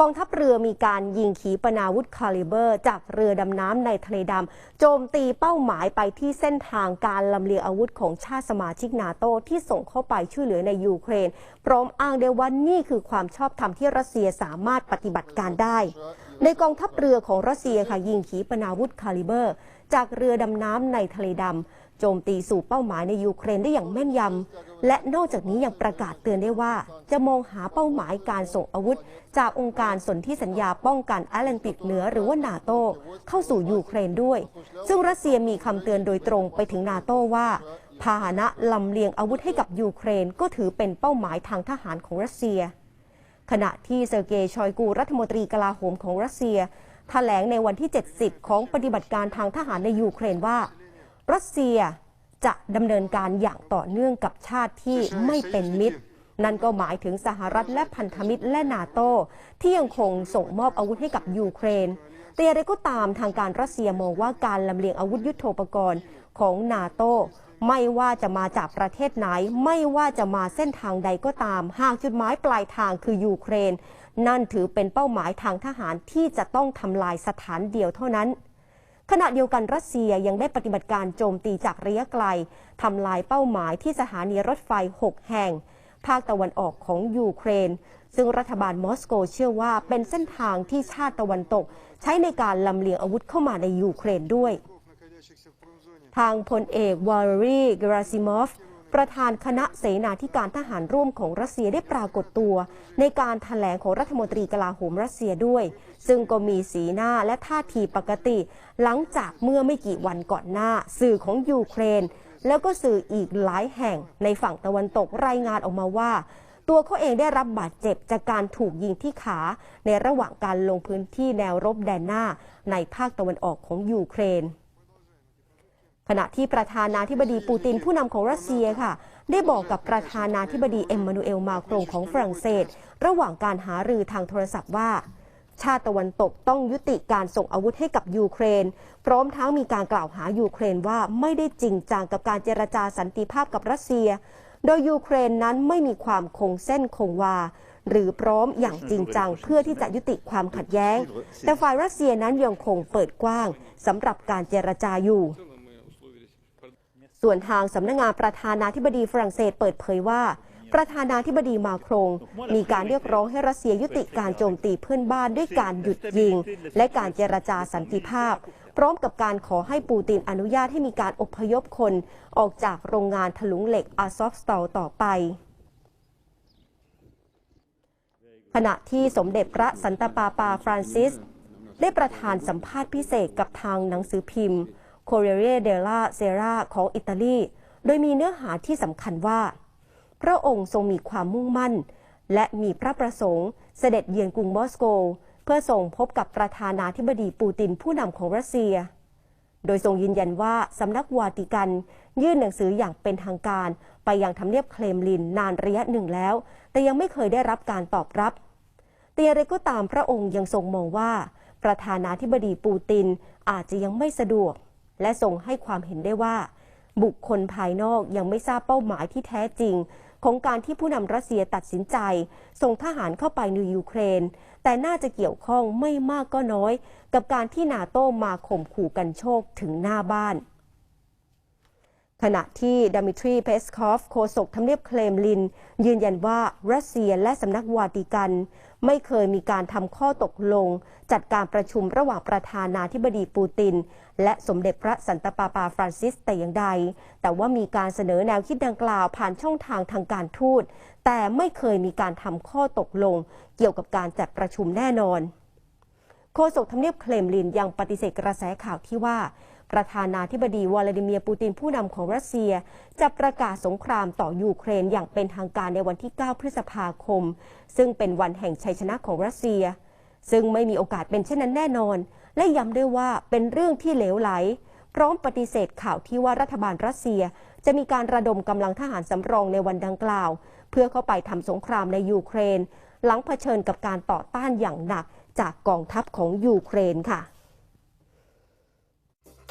กองทัพเรือมีการยิงขีปนาวุธคาลิเบอร์ จากเรือดำน้ำในทะเลดำ โจมตีเป้าหมายไปที่เส้นทางการลำเลียงอาวุธของชาติสมาชิกนาโตที่ส่งเข้าไปช่วยเหลือในยูเครน พร้อมอ้างได้ว่านี่คือความชอบธรรมที่รัสเซียสามารถปฏิบัติการได้ ในกองทัพเรือของรัสเซียค่ะยิงขีปนาวุธคาลิเบอร์ จากเรือดำน้ำในทะเลดำโจมตีสู่เป้าหมายในยูเครนได้อย่างแม่นยำ และนอกจากนี้ยังประกาศเตือนได้ว่า จะมองหาเป้าหมายการส่งอาวุธ จากองค์การสนธิสัญญาป้องกันแอตแลนติกเหนือหรือว่านาโตเข้าสู่ยูเครนด้วย ซึ่งรัสเซียมีคำเตือนโดยตรงไปถึงนาโตว่าพาหนะลำเลียงอาวุธให้กับยูเครนก็ถือเป็นเป้าหมายทางทหารของรัสเซีย ขณะที่เซอร์เกย์ชอยกูรัฐมนตรีกลาโหมของรัสเซียแถลงในวันที่ 70 ของปฏิบัติการทางทหารในยูเครนว่า รัสเซียจะดำเนินการอย่างต่อเนื่องกับชาติที่ไม่เป็นมิตร นั่นก็หมายถึงสหรัฐและพันธมิตรและนาโตที่ยังคงส่งมอบอาวุธให้กับยูเครน แต่อย่างไรก็ตามทางการรัสเซียมองว่าการลำเลียงอาวุธยุโทโธปกรณ์ของนาโต ไม่ว่าจะมาจากประเทศไหน ไม่ว่าจะมาเส้นทางใดก็ตาม หากจุดหมายปลายทางคือยูเครน นั่นถือเป็นเป้าหมายทางทหารที่จะต้องทำลายสถานเดียวเท่านั้น ขณะเดียวกันรัสเซียยังได้ปฏิบัติการโจมตีจากระยะไกลทำลายเป้าหมายที่สถานีรถไฟ 6 แห่ง ภาคตะวันออกของยูเครน ซึ่งรัฐบาลมอสโกเชื่อว่าเป็นเส้นทางที่ชาติตะวันตก ใช้ในการลำเลียงอาวุธเข้ามาในยูเครนด้วย ทางพลเอกวาลรีกราซิมอฟ ประธานคณะเสนาธิการทหารร่วมของรัสเซียได้ปรากฏตัว ในการถแถลงของรัฐมนตรีกลาโหมรัสเซียด้วย ซึ่งก็มีสีหน้าและท่าทีปกติ หลังจากเมื่อไม่กี่วันก่อนหน้า สื่อของยูเครน แล้วก็สื่ออีกหลายแห่งในฝั่งตะวันตกรายงานออกมาว่าตัวเขาเองได้รับบาดเจ็บจากการถูกยิงที่ขา ในระหว่างการลงพื้นที่แนวรบแดนหน้าในภาคตะวันออกของยูเครน ขณะที่ประธานาธิบดีปูตินผู้นำของรัสเซียค่ะ ได้บอกกับประธานาธิบดีเอ็มมานูเอลมาโครงของฝรั่งเศส ระหว่างการหารือทางโทรศัพท์ว่า ชาติตะวันตกต้องยุติการส่งอาวุธให้กับยูเครน พร้อมทั้งมีการกล่าวหายูเครนว่าไม่ได้จริงจังกับการเจรจาสันติภาพกับรัสเซีย โดยยูเครนนั้นไม่มีความคงเส้นคงวาหรือพร้อมอย่างจริงจังเพื่อที่จะยุติความขัดแย้ง แต่ฝ่ายรัสเซียนั้นยังคงเปิดกว้างสำหรับการเจรจาอยู่ ส่วนทางสำนักงงานประธานาธิบดีฝรั่งเศสเปิดเผยว่า ประธานาธิบดีมาโครง มีการเรียกร้องให้รัสเซียยุติการโจมตีเพื่อนบ้านด้วยการหยุดยิง และการเจรจาสันติภาพ พร้อมกับการขอให้ปูตินอนุญาตให้มีการอพยพคนออกจากโรงงานถลุงเหล็กอาซอฟสตอลต่อไปขณะที่สมเด็จพระสันตะปาปาฟรานซิส ได้ประธานสัมภาษณ์พิเศษกับทางหนังสือพิมพ์ Corriere della Sera ของอิตาลี โดยมีเนื้อหาที่สำคัญว่า พระองค์ทรงมีความมุ่งมั่น และมีพระประสงค์ เสด็จเยือนกรุงมอสโก เพื่อส่งพบกับประธานาธิบดีปูตินผู้นำของรัสเซีย โดยทรงยืนยันว่าสำนักวาติกันยื่นหนังสืออย่างเป็นทางการ ไปยังทำเนียบเคลมลินนานระยะหนึ่งแล้ว แต่ยังไม่เคยได้รับการตอบรับแต่อย่างไรก็ตามพระองค์ยังทรงมองว่า ประธานาธิบดีปูตินอาจจะยังไม่สะดวก และทรงให้ความเห็นได้ว่า บุคคลภายนอกยังไม่ทราบเป้าหมายที่แท้จริง ของการที่ผู้นำรัสเซียตัดสินใจ ส่งทหารเข้าไปในยูเครน แต่น่าจะเกี่ยวข้องไม่มากก็น้อย กับการที่นาโต้มาข่มขู่กันโชคถึงหน้าบ้าน ขณะที่ดามิทรีเพสคอฟโฆษกทำเนียบเคลมลิน ยืนยันว่ารัสเซียและสำนักวาติกัน ไม่เคยมีการทำข้อตกลง จัดการประชุมระหว่างประธานาธิบดีปูติน และสมเด็จพระสันตะปาปาฟรานซิสแต่อย่างใด แต่ว่ามีการเสนอแนวคิดดังกล่าวผ่านช่องทางทางการทูต แต่ไม่เคยมีการทำข้อตกลง เกี่ยวกับการจัดประชุมแน่นอน โฆษกทำเนียบเคลมลินยังปฏิเสธกระแสข่าวที่ว่า ประธานาธิบดีวลาดิเมียร์ปูตินผู้นำของรัสเซีย จะประกาศสงครามต่อยูเครนอย่างเป็นทางการในวันที่ 9 พฤษภาคม ซึ่งเป็นวันแห่งชัยชนะของรัสเซีย ซึ่งไม่มีโอกาสเป็นเช่นนั้นแน่นอน และย้ำด้วยว่าเป็นเรื่องที่เหลวไหล พร้อมปฏิเสธข่าวที่ว่ารัฐบาลรัสเซีย จะมีการระดมกำลังทหารสำรองในวันดังกล่าว เพื่อเข้าไปทำสงครามในยูเครน หลังเผชิญกับการต่อต้านอย่างหนักจากกองทัพของยูเครนค่ะ